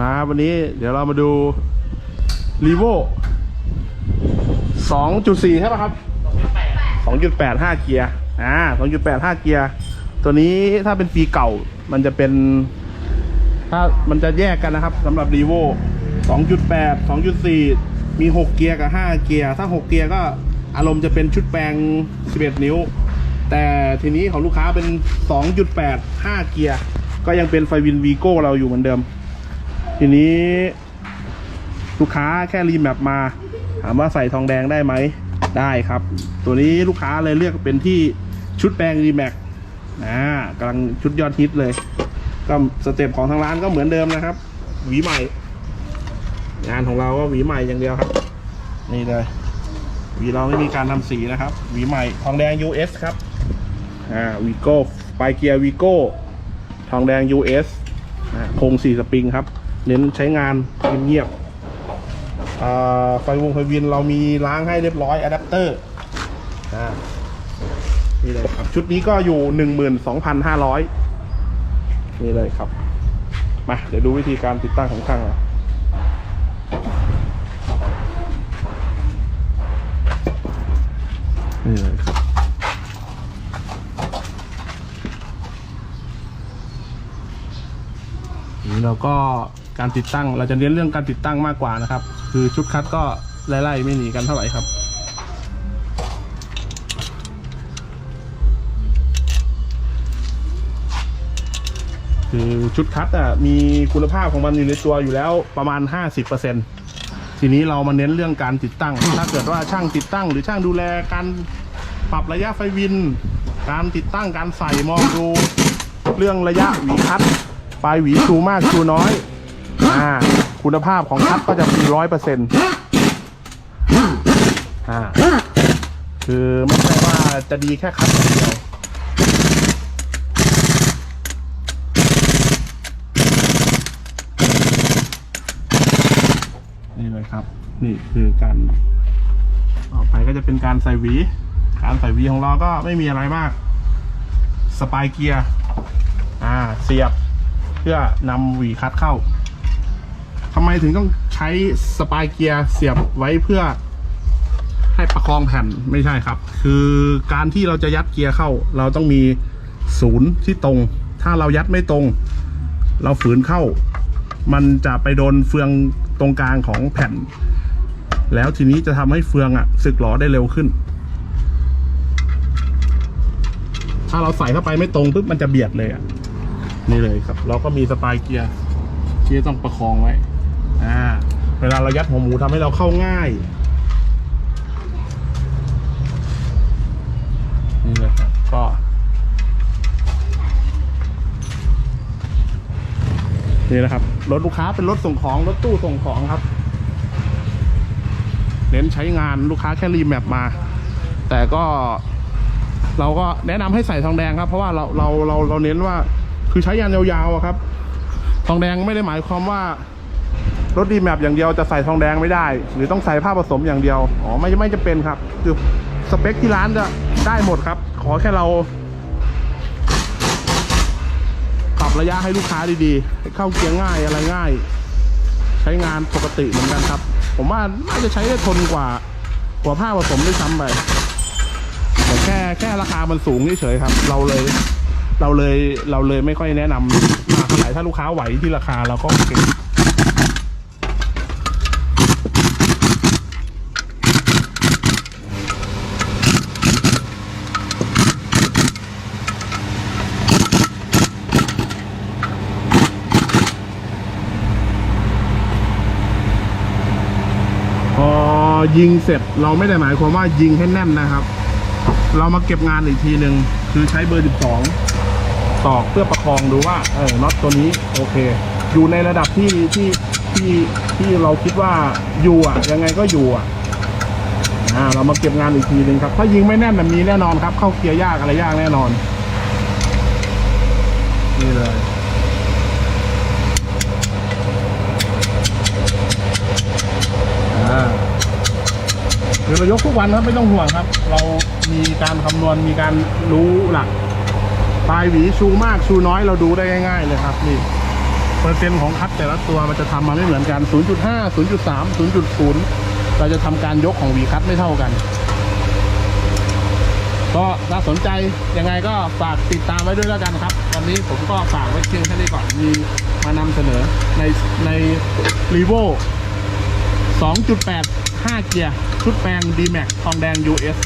มาวันนี้เดี๋ยวเรามาดูรีโว2.4 ใช่ป่ะครับ 2.8 5 เกียร์ อ่า 2.8 5 เกียร์ ตัวนี้ถ้าเป็นปีเก่า มันจะเป็น ถ้ามันจะแยกกันนะครับสำหรับรีโว2.8 2.4 มี 6 เกียร์กับ 5 เกียร์ ถ้า 6 เกียร์ก็อารมณ์จะเป็นชุดแปลง 11 นิ้ว แต่ทีนี้ของลูกค้าเป็น 2.8 5 เกียร์ ก็ยังเป็นไฟวินวีโก้เราอยู่เหมือนเดิม ทีนี้ลูกค้าแค่รีแมปมา ถามว่าใส่ทองแดงได้ไหมได้ครับ ตัวนี้ลูกค้าเลยเลือกเป็นที่ชุดแปลงรีแมปอ่ากำลังชุดยอดฮิตเลย ก็สเต็ปของทางร้านก็เหมือนเดิมนะครับหวีใหม่ งานของเราก็หวีใหม่อย่างเดียวครับ นี่เลยหวีเราไม่มีการทำสีนะครับหวีใหม่ทองแดง US ครับอ่าวีโก้ปลายเกียร์วีโก้ทองแดง US โครงสี่สปริงครับ เน้นใช้งานเงียบๆไฟวงไฟวินเรามีล้างให้เรียบร้อยอะแดปเตอร์นี่เลยครับ ชุดนี้ก็อยู่หนึ่งหมื่นสองพันห้าร้อยนี่เลยครับ มาเดี๋ยวดูวิธีการติดตั้งของช่างนี่เลยครับนี้เราก็ การติดตั้ง เราจะเน้นเรื่องการติดตั้งมากกว่านะครับ คือชุดคัดก็ไล่ๆไม่หนีกันเท่าไหร่ครับคือชุดคัดอะมีคุณภาพของมันอยู่ในตัวอยู่แล้วประมาณ 50%ทีนี้เรามาเน้นเรื่องการติดตั้ง ถ้าเกิดว่าช่างติดตั้ง หรือช่างดูแลการปรับระยะไฟวิน การติดตั้งการใส่มองดู เรื่องระยะหวีคัดปลายหวีชูมากชูน้อย อ่าคุณภาพของคัดก็จะมีร้อยเปอร์เซ็นต์อ่าคือไม่ใช่ว่าจะดีแค่คัดอย่างเดียวนี่เลยครับ นี่คือการต่อไปก็จะเป็นการใส่หวี การใส่หวีของเราก็ไม่มีอะไรมาก สปายเกียร์ อ่า เสียบ เพื่อนำหวีคัดเข้า ทำไมถึงต้องใช้สปายเกียร์เสียบไว้เพื่อให้ประคองแผ่นไม่ใช่ครับ คือการที่เราจะยัดเกียร์เข้า เราต้องมีศูนย์ที่ตรง ถ้าเรายัดไม่ตรง เราฝืนเข้า มันจะไปโดนเฟืองตรงกลางของแผ่น แล้วทีนี้จะทำให้เฟืองอะสึกหรอได้เร็วขึ้น ถ้าเราใส่เข้าไปไม่ตรงปุ๊บมันจะเบียดเลยอะนี่เลยครับ เราก็มีสปายเกียร์ที่ต้องประคองไว้ อ่า เวลาเรายัดหัวหมูทำให้เราเข้าง่าย นี่เลยครับก็นี่นะครับรถลูกค้าเป็นรถส่งของรถตู้ส่งของครับ เน้นใช้งานลูกค้าแค่รีแมปมา แต่ก็ เราก็แนะนำให้ใส่ทองแดงครับ เพราะว่าเราเราเราเราเน้นว่าคือใช้ยานยาวๆครับ ทองแดงไม่ได้หมายความว่า รถดีแมปอย่างเดียวจะใส่ทองแดงไม่ได้ หรือต้องใส่ผ้าผสมอย่างเดียว อ๋อไม่ไม่จะเป็นครับ คือสเปคที่ร้านจะได้หมดครับ ขอแค่เราปรับระยะให้ลูกค้าดีๆให้เข้าเกียร์ง่ายอะไรง่าย ใช้งานปกติเหมือนกันครับ ผมว่าน่าจะใช้ได้ทนกว่ากว่าผ้าผสมด้วยซ้ำไปแต่แค่แค่ราคามันสูงเฉยๆครับ เราเลยเราเลยเราเลยไม่ค่อยแนะนำมากเท่าไหร่ถ้าลูกค้าไหวที่ราคาเราก็โอเคพอ ยิงเสร็จเราไม่ได้หมายความว่ายิงให้แน่นนะครับ เรามาเก็บงานอีกทีหนึ่งคือใช้เบอร์ 12 ตอกเพื่อประคองดูว่าเออน็อตตัวนี้โอเค อยู่ในระดับที่ที่ที่ที่เราคิดว่าอยู่อะ ยังไงก็อยู่อะอ่าเรามาเก็บงานอีกทีหนึ่งครับ ถ้ายิงไม่แน่นมันมีแน่นอนครับ เข้าเกียร์ยากอะไรยากแน่นอนนี่เลย คือเรายกทุกวันครับไม่ต้องห่วงครับ เรามีการคำนวณมีการรู้หลักปลายหวีชูมากชูน้อยเราดูได้ง่าย ๆ เลยครับนี่เปอร์เซ็นต์ของคัดแต่ละตัวมันจะทำมาไม่เหมือนกัน 0.5 0.3 0.0 เราจะทำการยกของวีคัดไม่เท่ากัน ก็ถ้าสนใจยังไงก็ฝากติดตามไว้ด้วยแล้วกันครับ วันนี้ผมก็ฝากไว้เพียงแค่นี้ก่อนมีมานำเสนอในในรีโว2.8 5 เกียร์ ชุดแปลง D-Max ทองแดง US